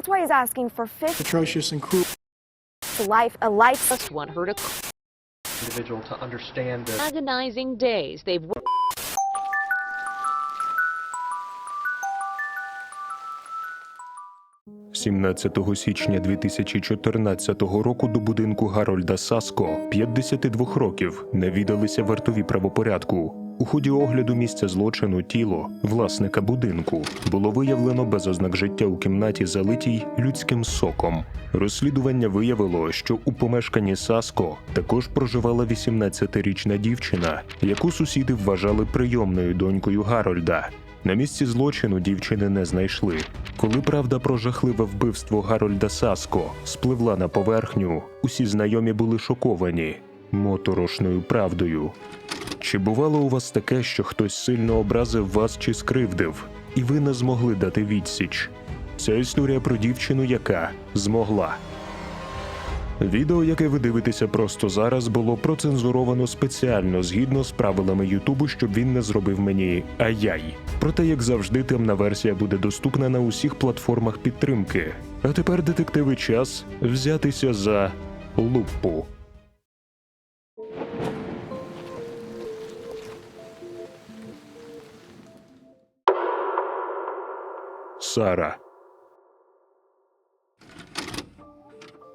That's why he's asking for 50 atrocious and cruel. life, a life. just want her to individual to understand the agonizing days they've worked 17 січня 2014 року до будинку Гарольда Саско, 52 років, навідалися вартові правопорядку. У ході огляду місця злочину тіло власника будинку було виявлено без ознак життя у кімнаті, залитій людським соком. Розслідування виявило, що у помешканні Саско також проживала 18-річна дівчина, яку сусіди вважали прийомною донькою Гарольда. На місці злочину дівчини не знайшли. Коли правда про жахливе вбивство Гарольда Саско спливла на поверхню, усі знайомі були шоковані моторошною правдою. Чи бувало у вас таке, що хтось сильно образив вас чи скривдив, і ви не змогли дати відсіч? Це історія про дівчину, яка змогла. Відео, яке ви дивитеся просто зараз, було процензуровано спеціально згідно з правилами Ютубу, щоб він не зробив мені ай-яй. Проте, як завжди, темна версія буде доступна на усіх платформах підтримки. А тепер детективи час взятися за лупу. Сара.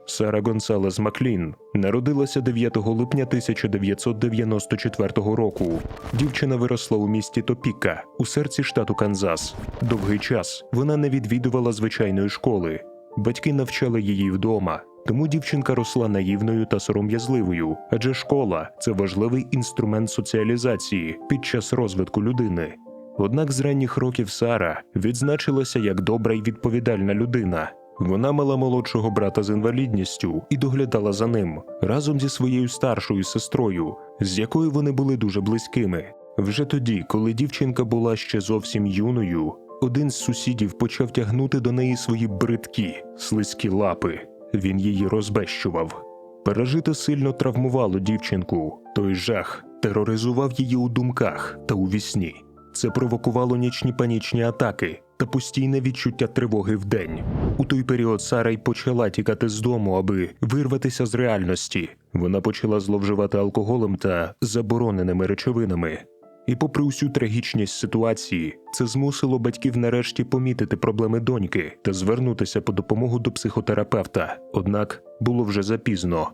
Сара Гонсалес Маклін народилася 9 липня 1994 року. Дівчина виросла у місті Топіка у серці штату Канзас. Довгий час вона не відвідувала звичайної школи. Батьки навчали її вдома, тому дівчинка росла наївною та сором'язливою, адже школа це важливий інструмент соціалізації під час розвитку людини. Однак з ранніх років Сара відзначилася як добра й відповідальна людина. Вона мала молодшого брата з інвалідністю і доглядала за ним разом зі своєю старшою сестрою, з якою вони були дуже близькими. Вже тоді, коли дівчинка була ще зовсім юною, один з сусідів почав тягнути до неї свої бридкі, слизькі лапи. Він її розбещував. Пережите сильно травмувало дівчинку. Той жах тероризував її у думках та у вісні. Це провокувало нічні панічні атаки та постійне відчуття тривоги вдень. У той період Сара й почала тікати з дому, аби вирватися з реальності. Вона почала зловживати алкоголем та забороненими речовинами. І, попри усю трагічність ситуації, це змусило батьків нарешті помітити проблеми доньки та звернутися по допомогу до психотерапевта. Однак було вже запізно.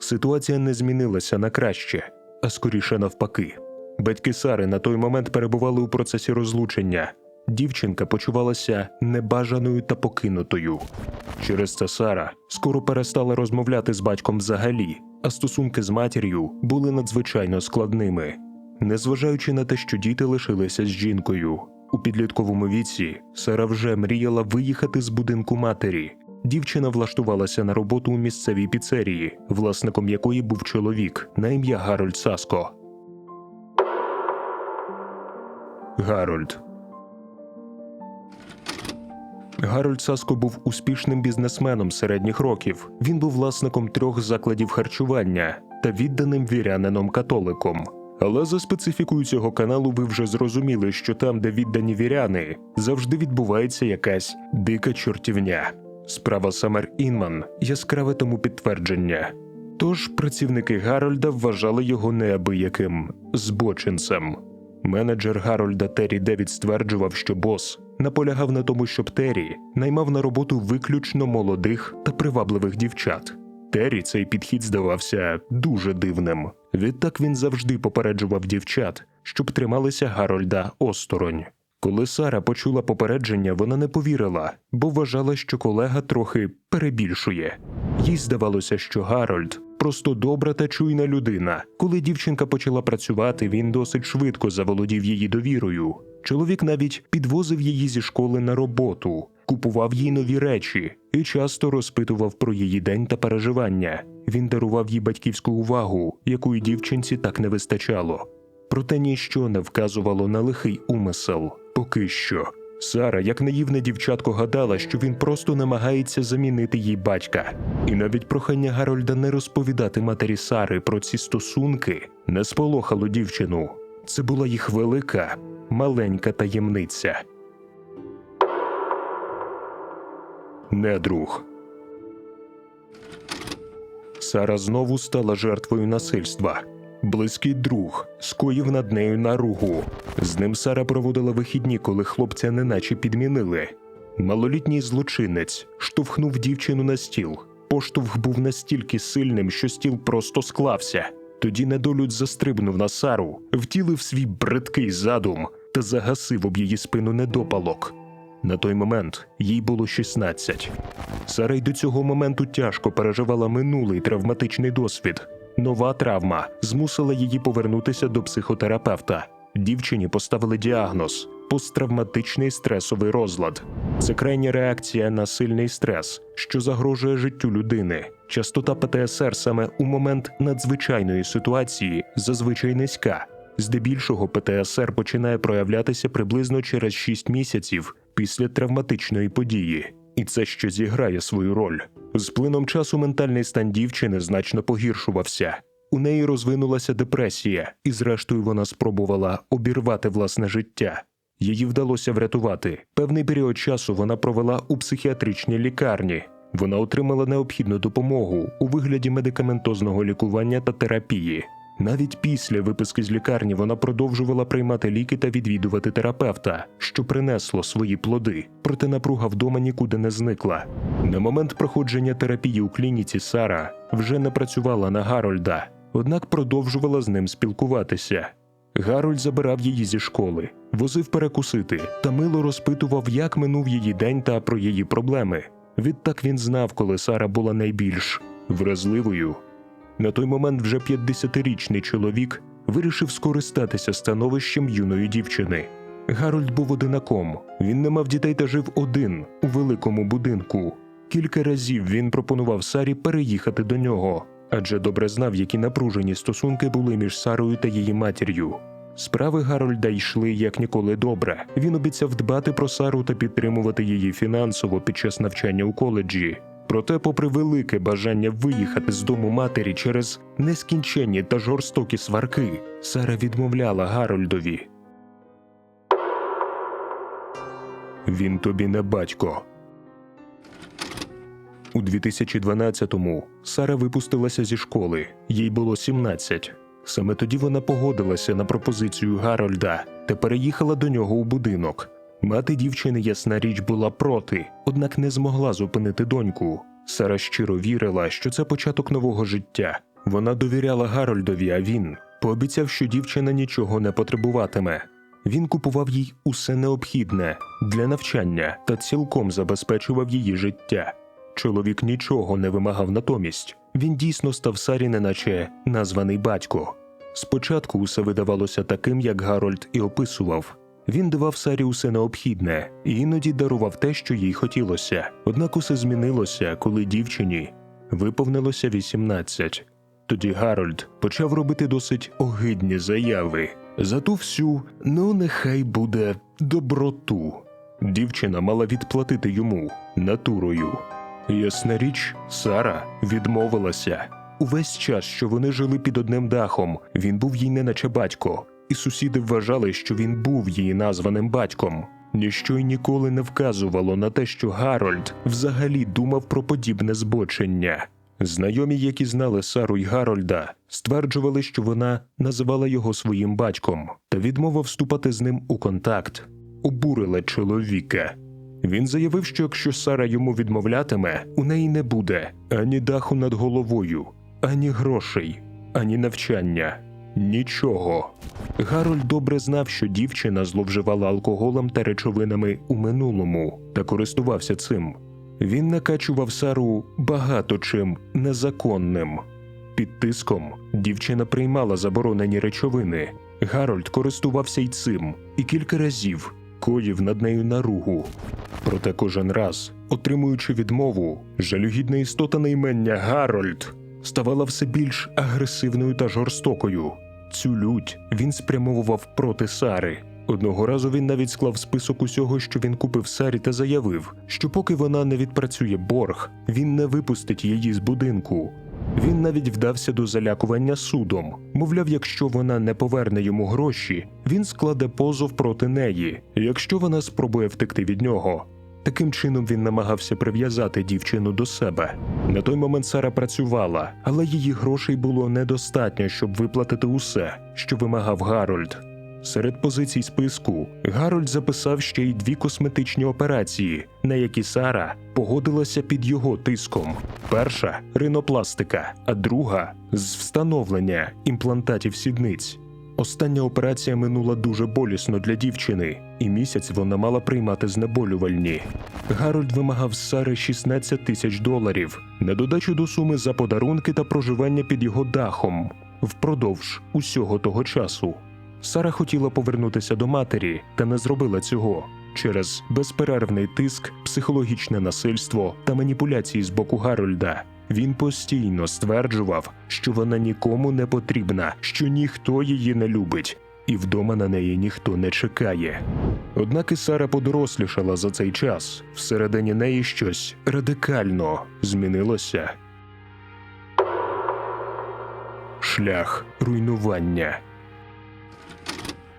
Ситуація не змінилася на краще, а скоріше навпаки. Батьки Сари на той момент перебували у процесі розлучення. Дівчинка почувалася небажаною та покинутою. Через це Сара скоро перестала розмовляти з батьком взагалі, а стосунки з матір'ю були надзвичайно складними. Незважаючи на те, що діти лишилися з жінкою. У підлітковому віці Сара вже мріяла виїхати з будинку матері. Дівчина влаштувалася на роботу у місцевій піцерії, власником якої був чоловік на ім'я Гарольд Саско. Гарольд. Гарольд Саско був успішним бізнесменом середніх років. Він був власником трьох закладів харчування та відданим вірянином католиком. Але за специфікою цього каналу ви вже зрозуміли, що там, де віддані віряни, завжди відбувається якась дика чортівня. Справа Самер Інман яскраве тому підтвердження. Тож працівники Гарольда вважали його неабияким збочинцем. Менеджер Гарольда Террі Девід стверджував, що бос наполягав на тому, щоб Террі наймав на роботу виключно молодих та привабливих дівчат. Террі цей підхід здавався дуже дивним. Відтак він завжди попереджував дівчат, щоб трималися Гарольда осторонь. Коли Сара почула попередження, вона не повірила, бо вважала, що колега трохи перебільшує. Їй здавалося, що Гарольд просто добра та чуйна людина. Коли дівчинка почала працювати, він досить швидко заволодів її довірою. Чоловік навіть підвозив її зі школи на роботу, купував їй нові речі і часто розпитував про її день та переживання. Він дарував їй батьківську увагу, якої дівчинці так не вистачало. Проте ніщо не вказувало на лихий умисел. Поки що. Сара, як наївне дівчатко, гадала, що він просто намагається замінити їй батька. І навіть прохання Гарольда не розповідати матері Сари про ці стосунки не сполохало дівчину. Це була їх велика, маленька таємниця. недруг. Сара знову стала жертвою насильства. Близький друг скоїв над нею наругу. З ним Сара проводила вихідні, коли хлопця неначе підмінили. Малолітній злочинець штовхнув дівчину на стіл. Поштовх був настільки сильним, що стіл просто склався. Тоді недолюд застрибнув на Сару, втілив свій бридкий задум та загасив об її спину недопалок. На той момент їй було 16. Сара й до цього моменту тяжко переживала минулий травматичний досвід. Нова травма змусила її повернутися до психотерапевта. Дівчині поставили діагноз посттравматичний стресовий розлад. Це крайня реакція на сильний стрес, що загрожує життю людини. Частота ПТСР саме у момент надзвичайної ситуації зазвичай низька. Здебільшого ПТСР починає проявлятися приблизно через 6 місяців після травматичної події, і це ще зіграє свою роль. З плином часу ментальний стан дівчини значно погіршувався. У неї розвинулася депресія, і зрештою вона спробувала обірвати власне життя. Її вдалося врятувати. Певний період часу вона провела у психіатричній лікарні. Вона отримала необхідну допомогу у вигляді медикаментозного лікування та терапії. Навіть після виписки з лікарні вона продовжувала приймати ліки та відвідувати терапевта, що принесло свої плоди, проте напруга вдома нікуди не зникла. На момент проходження терапії у клініці Сара вже не працювала на Гарольда, однак продовжувала з ним спілкуватися. Гарольд забирав її зі школи, возив перекусити та мило розпитував, як минув її день та про її проблеми. Відтак він знав, коли Сара була найбільш вразливою. На той момент вже 50-річний чоловік вирішив скористатися становищем юної дівчини. Гарольд був одинаком. Він не мав дітей та жив один у великому будинку. Кілька разів він пропонував Сарі переїхати до нього, адже добре знав, які напружені стосунки були між Сарою та її матір'ю. Справи Гарольда йшли як ніколи добре. Він обіцяв дбати про Сару та підтримувати її фінансово під час навчання у коледжі. Проте, попри велике бажання виїхати з дому матері через нескінченні та жорстокі сварки, Сара відмовляла Гарольдові. Він тобі не батько. У 2012-му Сара випустилася зі школи, їй було 17. Саме тоді вона погодилася на пропозицію Гарольда та переїхала до нього у будинок. Мати дівчини, ясна річ, була проти, однак не змогла зупинити доньку. Сара щиро вірила, що це початок нового життя. Вона довіряла Гарольдові, а він пообіцяв, що дівчина нічого не потребуватиме. Він купував їй усе необхідне для навчання та цілком забезпечував її життя. Чоловік нічого не вимагав натомість. Він дійсно став Сарі, неначе названий батько. Спочатку усе видавалося таким, як Гарольд і описував. Він давав Сарі усе необхідне і іноді дарував те, що їй хотілося. Однак усе змінилося, коли дівчині виповнилося 18. Тоді Гарольд почав робити досить огидні заяви за ту всю, ну нехай буде доброту. Дівчина мала відплатити йому натурою. Ясна річ, Сара відмовилася. Увесь час, що вони жили під одним дахом, він був їй неначе батько, і сусіди вважали, що він був її названим батьком. Ніщо й ніколи не вказувало на те, що Гарольд взагалі думав про подібне збочення. Знайомі, які знали Сару й Гарольда, стверджували, що вона називала його своїм батьком, та відмова вступати з ним у контакт обурила чоловіка. Він заявив, що якщо Сара йому відмовлятиме, у неї не буде ані даху над головою, ані грошей, ані навчання, нічого. Гарольд добре знав, що дівчина зловживала алкоголем та речовинами у минулому та користувався цим. Він накачував Сару багато чим незаконним. Під тиском дівчина приймала заборонені речовини. Гарольд користувався й цим і кілька разів коїв над нею наругу. Проте кожен раз, отримуючи відмову, жалюгідна істота на імення Гарольд ставала все більш агресивною та жорстокою. Цю лють він спрямовував проти Сари. Одного разу він навіть склав список усього, що він купив Сарі, та заявив, що поки вона не відпрацює борг, він не випустить її з будинку. Він навіть вдався до залякування судом. Мовляв, якщо вона не поверне йому гроші, він складе позов проти неї. Якщо вона спробує втекти від нього, Таким чином він намагався прив'язати дівчину до себе. На той момент Сара працювала, але її грошей було недостатньо, щоб виплатити усе, що вимагав Гарольд. Серед позицій списку Гарольд записав ще й дві косметичні операції, на які Сара погодилася під його тиском. Перша ринопластика, а друга з встановлення імплантатів сідниць. Остання операція минула дуже болісно для дівчини, і місяць вона мала приймати знеболювальні. Гарольд вимагав Сари 16 тисяч доларів на додачу до суми за подарунки та проживання під його дахом впродовж усього того часу. Сара хотіла повернутися до матері та не зробила цього через безперервний тиск, психологічне насильство та маніпуляції з боку Гарольда. Він постійно стверджував, що вона нікому не потрібна, що ніхто її не любить, і вдома на неї ніхто не чекає. Однак і Сара подорослішала за цей час. Всередині неї щось радикально змінилося. Шлях руйнування.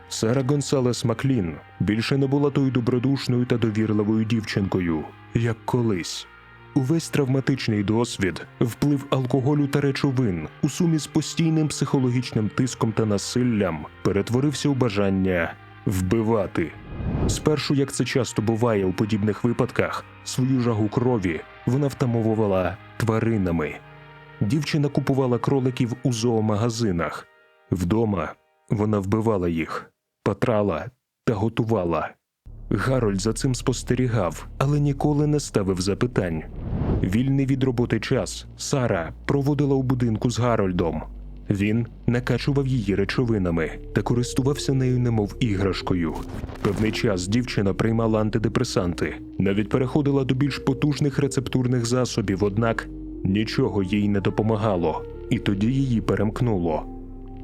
Сара Гонсалес Маклін більше не була тою добродушною та довірливою дівчинкою, як колись. Увесь травматичний досвід, вплив алкоголю та речовин у сумі з постійним психологічним тиском та насиллям перетворився у бажання вбивати. Спершу, як це часто буває у подібних випадках, свою жагу крові вона втамовувала тваринами. Дівчина купувала кроликів у зоомагазинах. Вдома вона вбивала їх, патрала та готувала. Гарольд за цим спостерігав, але ніколи не ставив запитань. Вільний від роботи час Сара проводила у будинку з Гарольдом. Він накачував її речовинами та користувався нею немов іграшкою. Певний час дівчина приймала антидепресанти, навіть переходила до більш потужних рецептурних засобів, однак нічого їй не допомагало, і тоді її перемкнуло.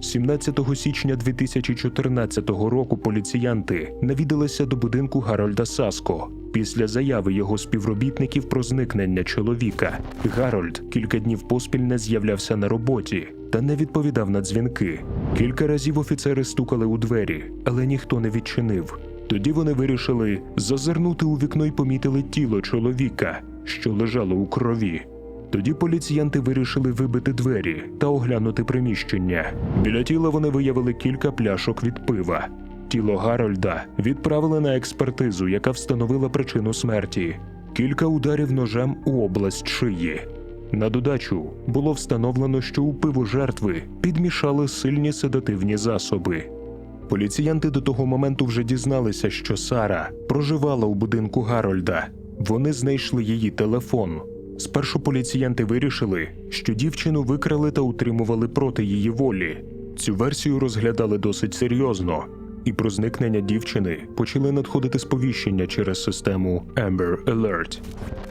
17 січня 2014 року поліціянти навідалися до будинку Гарольда Саско після заяви його співробітників про зникнення чоловіка. Гарольд кілька днів поспіль не з'являвся на роботі та не відповідав на дзвінки. Кілька разів офіцери стукали у двері, але ніхто не відчинив. Тоді вони вирішили зазирнути у вікно й помітили тіло чоловіка, що лежало у крові. Тоді поліціянти вирішили вибити двері та оглянути приміщення. Біля тіла вони виявили кілька пляшок від пива. Тіло Гарольда відправили на експертизу, яка встановила причину смерті: кілька ударів ножем у область шиї. На додачу було встановлено, що у пиво жертви підмішали сильні седативні засоби. Поліціянти до того моменту вже дізналися, що Сара проживала у будинку Гарольда. Вони знайшли її телефон. Спершу поліціянти вирішили, що дівчину викрали та утримували проти її волі. Цю версію розглядали досить серйозно, і про зникнення дівчини почали надходити сповіщення через систему Amber Alert.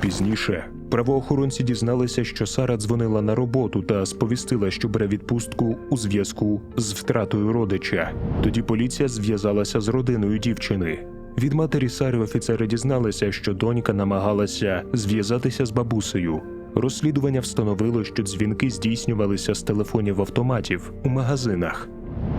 Пізніше правоохоронці дізналися, що Сара дзвонила на роботу та сповістила, що бере відпустку у зв'язку з втратою родича. Тоді поліція зв'язалася з родиною дівчини. Від матері Сари офіцери дізналися, що донька намагалася зв'язатися з бабусею. Розслідування встановило, що дзвінки здійснювалися з телефонів автоматів у магазинах.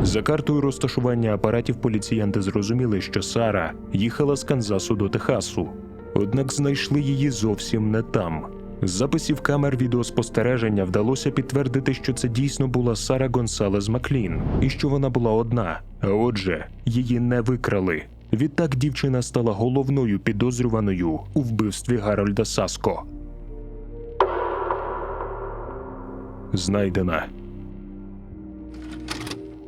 За картою розташування апаратів поліціянти зрозуміли, що Сара їхала з Канзасу до Техасу, однак знайшли її зовсім не там. З записів камер відеоспостереження вдалося підтвердити, що це дійсно була Сара Гонсалес Маклін, і що вона була одна. А отже, її не викрали. Відтак дівчина стала головною підозрюваною у вбивстві Гарольда Саско. Знайдена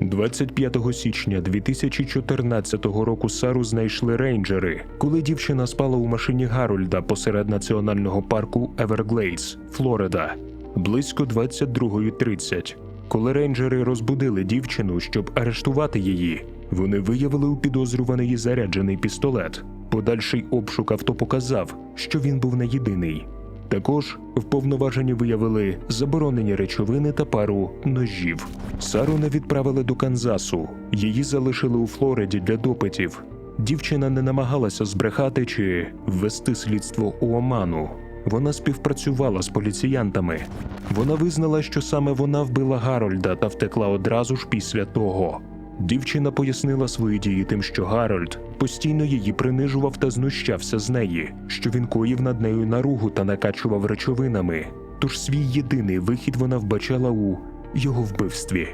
25 січня 2014 року Сару знайшли рейнджери, коли дівчина спала у машині Гарольда посеред національного парку Еверглейдс, Флорида, близько 22.30. Коли рейнджери розбудили дівчину, щоб арештувати її, вони виявили у підозрюваної заряджений пістолет. Подальший обшук авто показав, що він був не єдиний. Також вповноважені виявили заборонені речовини та пару ножів. Сару не відправили до Канзасу. Її залишили у Флориді для допитів. Дівчина не намагалася збрехати чи ввести слідство у оману. Вона співпрацювала з поліціянтами. Вона визнала, що саме вона вбила Гарольда та втекла одразу ж після того. Дівчина пояснила свої дії тим, що Гарольд постійно її принижував та знущався з неї, що він коїв над нею наругу та накачував речовинами. Тож свій єдиний вихід вона вбачала у його вбивстві.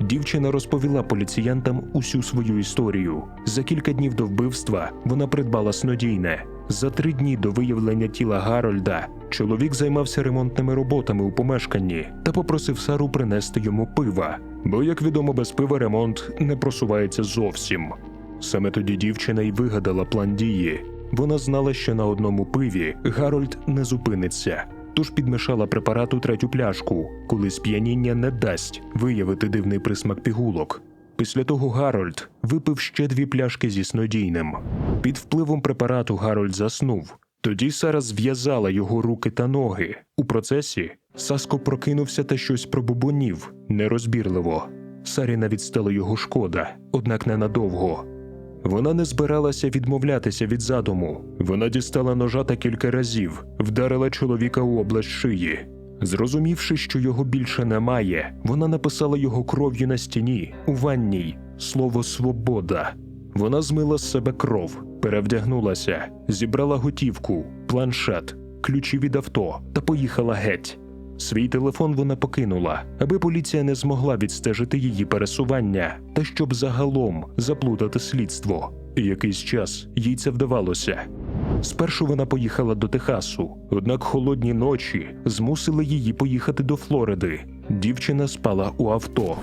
Дівчина розповіла поліціянтам усю свою історію. За кілька днів до вбивства вона придбала снодійне. За три дні до виявлення тіла Гарольда чоловік займався ремонтними роботами у помешканні та попросив Сару принести йому пива. Бо, як відомо, без пива ремонт не просувається зовсім. Саме тоді дівчина й вигадала план дії. Вона знала, що на одному пиві Гарольд не зупиниться, тож підмішала препарату третю пляшку, коли сп'яніння не дасть виявити дивний присмак пігулок. Після того Гарольд випив ще дві пляшки зі снодійним. Під впливом препарату Гарольд заснув. Тоді Сара зв'язала його руки та ноги. У процесі Саско прокинувся та щось пробубонів нерозбірливо. Сарі навіть стало його шкода, однак ненадовго. Вона не збиралася відмовлятися від задуму. Вона дістала ножа та кілька разів, вдарила чоловіка у область шиї. Зрозумівши, що його більше немає, вона написала його кров'ю на стіні у ванній слово свобода. Вона змила з себе кров, перевдягнулася, зібрала готівку, планшет, ключі від авто та поїхала геть. Свій телефон вона покинула, аби поліція не змогла відстежити її пересування та щоб загалом заплутати слідство. І якийсь час їй це вдавалося. Спершу вона поїхала до Техасу, однак холодні ночі змусили її поїхати до Флориди. Дівчина спала у авто.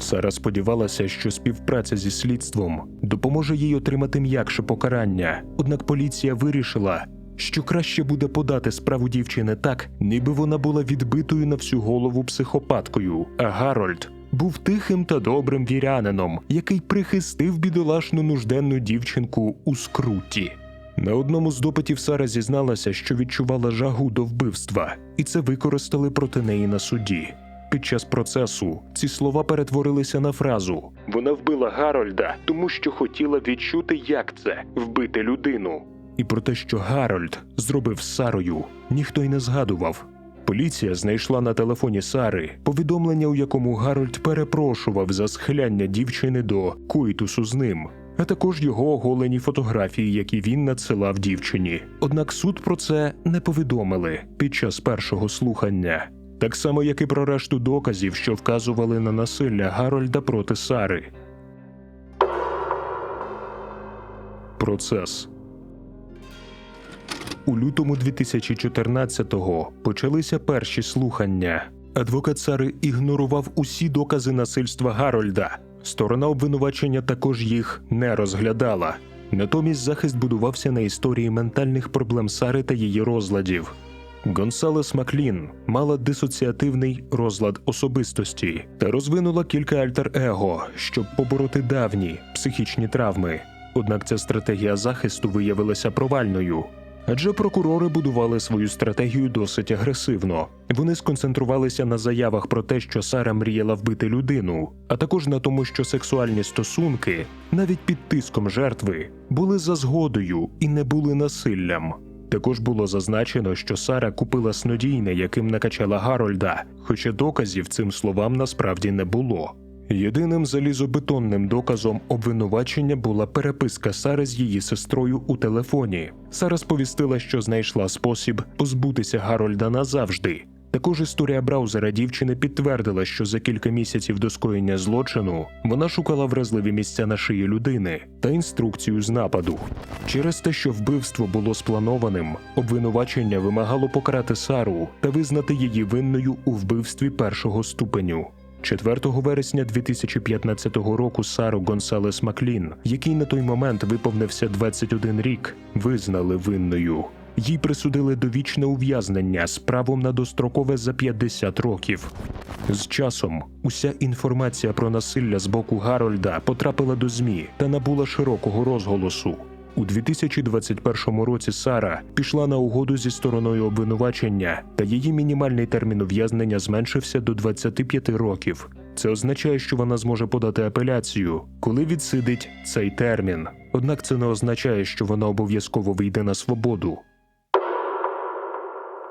Сара сподівалася, що співпраця зі слідством допоможе їй отримати м'якше покарання. Однак поліція вирішила, що краще буде подати справу дівчини так, ніби вона була відбитою на всю голову психопаткою, а Гарольд був тихим та добрим вірянином, який прихистив бідолашну нужденну дівчинку у скруті. На одному з допитів Сара зізналася, що відчувала жагу до вбивства, і це використали проти неї на суді. Під час процесу ці слова перетворилися на фразу Вона вбила Гарольда, тому що хотіла відчути, як це вбити людину. І про те, що Гарольд зробив з Сарою, ніхто й не згадував. Поліція знайшла на телефоні Сари повідомлення, у якому Гарольд перепрошував за схиляння дівчини до коїтусу з ним, а також його оголені фотографії, які він надсилав дівчині. Однак суд про це не повідомили під час першого слухання, так само як і про решту доказів, що вказували на насилля Гарольда проти Сари. Процес у лютому 2014-го почалися перші слухання. Адвокат Сари ігнорував усі докази насильства Гарольда. Сторона обвинувачення також їх не розглядала. Натомість захист будувався на історії ментальних проблем Сари та її розладів. Гонсалес Маклін мала дисоціативний розлад особистості та розвинула кілька альтер-его, щоб побороти давні психічні травми. Однак ця стратегія захисту виявилася провальною. Адже прокурори будували свою стратегію досить агресивно. Вони сконцентрувалися на заявах про те, що Сара мріяла вбити людину, а також на тому, що сексуальні стосунки, навіть під тиском жертви, були за згодою і не були насиллям. Також було зазначено, що Сара купила снодійне, яким накачала Гарольда, хоча доказів цим словам насправді не було. Єдиним залізобетонним доказом обвинувачення була переписка Сари з її сестрою у телефоні. Сара сповістила, що знайшла спосіб позбутися Гарольда назавжди. Також історія браузера дівчини підтвердила, що за кілька місяців до скоєння злочину вона шукала вразливі місця на шиї людини та інструкцію з нападу. Через те, що вбивство було спланованим, обвинувачення вимагало покарати Сару та визнати її винною у вбивстві першого ступеню. 4 вересня 2015 року Сару Гонсалес Маклін, який на той момент виповнився 21 рік, визнали винною. Їй присудили довічне ув'язнення з правом на дострокове за 50 років. З часом уся інформація про насилля з боку Гарольда потрапила до ЗМІ та набула широкого розголосу. У 2021 році Сара пішла на угоду зі стороною обвинувачення, та її мінімальний термін ув'язнення зменшився до 25 років. Це означає, що вона зможе подати апеляцію, коли відсидить цей термін. Однак це не означає, що вона обов'язково вийде на свободу.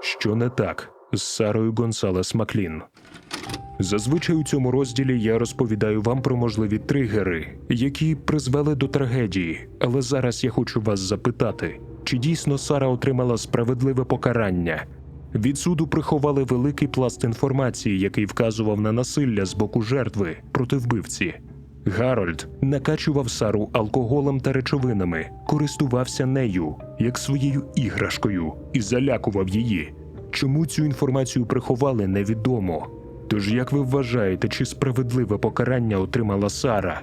Що не так з Сарою Гонсалес Маклін? Зазвичай у цьому розділі я розповідаю вам про можливі тригери, які призвели до трагедії. Але зараз я хочу вас запитати, чи дійсно Сара отримала справедливе покарання? Від суду приховали великий пласт інформації, який вказував на насилля з боку жертви проти вбивці. Гарольд накачував Сару алкоголем та речовинами, користувався нею як своєю іграшкою і залякував її. Чому цю інформацію приховали, невідомо. Тож, як ви вважаєте, чи справедливе покарання отримала Сара?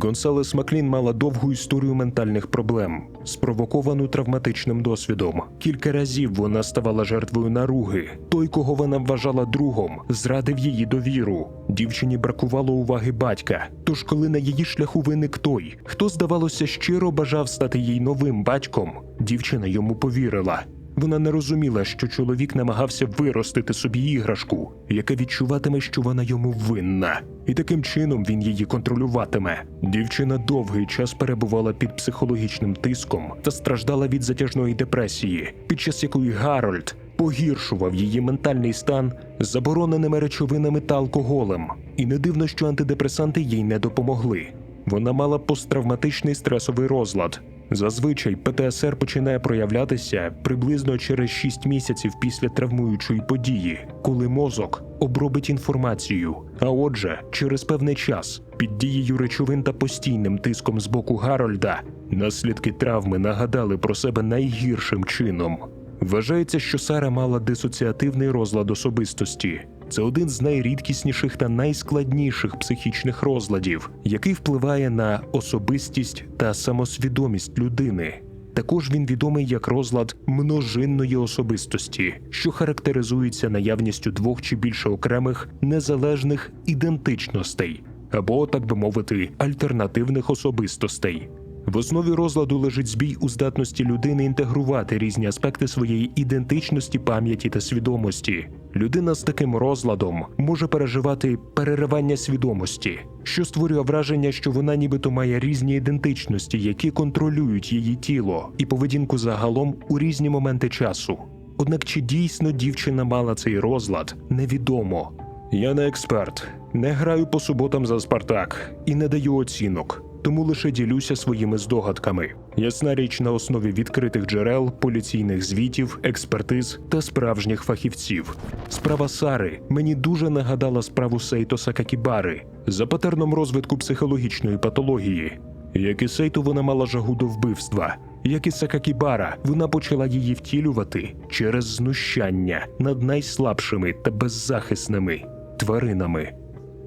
Гонсалес Маклін мала довгу історію ментальних проблем, спровоковану травматичним досвідом. Кілька разів вона ставала жертвою наруги. Той, кого вона вважала другом, зрадив її довіру. Дівчині бракувало уваги батька. Тож, коли на її шляху виник той, хто, здавалося, щиро бажав стати їй новим батьком, дівчина йому повірила. Вона не розуміла, що чоловік намагався виростити собі іграшку, яка відчуватиме, що вона йому винна, і таким чином він її контролюватиме. Дівчина довгий час перебувала під психологічним тиском та страждала від затяжної депресії, під час якої Гарольд погіршував її ментальний стан забороненими речовинами та алкоголем. І не дивно, що антидепресанти їй не допомогли. Вона мала посттравматичний стресовий розлад. Зазвичай ПТСР починає проявлятися приблизно через 6 місяців після травмуючої події, коли мозок обробить інформацію. А отже, через певний час, під дією речовин та постійним тиском з боку Гарольда, наслідки травми нагадали про себе найгіршим чином. Вважається, що Сара мала дисоціативний розлад особистості. Це один з найрідкісніших та найскладніших психічних розладів, який впливає на особистість та самосвідомість людини. Також він відомий як розлад множинної особистості, що характеризується наявністю двох чи більше окремих незалежних ідентичностей, або, так би мовити, альтернативних особистостей. В основі розладу лежить збій у здатності людини інтегрувати різні аспекти своєї ідентичності, пам'яті та свідомості. Людина з таким розладом може переживати переривання свідомості, що створює враження, що вона нібито має різні ідентичності, які контролюють її тіло і поведінку загалом у різні моменти часу. Однак чи дійсно дівчина мала цей розлад, невідомо. Я не експерт, не граю по суботам за Спартак і не даю оцінок тому лише ділюся своїми здогадками. Ясна річ на основі відкритих джерел, поліційних звітів, експертиз та справжніх фахівців. Справа Сари мені дуже нагадала справу Сейто Сакакібари за патерном розвитку психологічної патології. Як і Сейто, вона мала жагу до вбивства. Як і Сакакібара, вона почала її втілювати через знущання над найслабшими та беззахисними тваринами.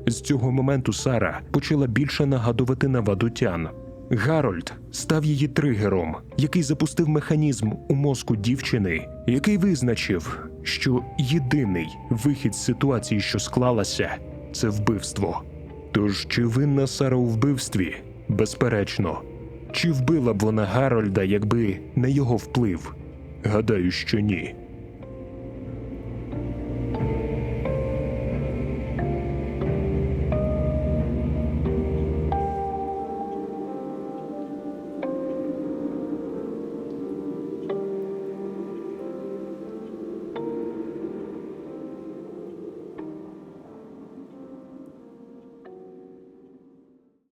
З цього моменту Сара почала більше нагадувати на вадутян. Гарольд став її тригером, який запустив механізм у мозку дівчини, який визначив, що єдиний вихід з ситуації, що склалася, це вбивство. Тож чи винна Сара у вбивстві? Безперечно. Чи вбила б вона Гарольда, якби не його вплив? Гадаю, що ні.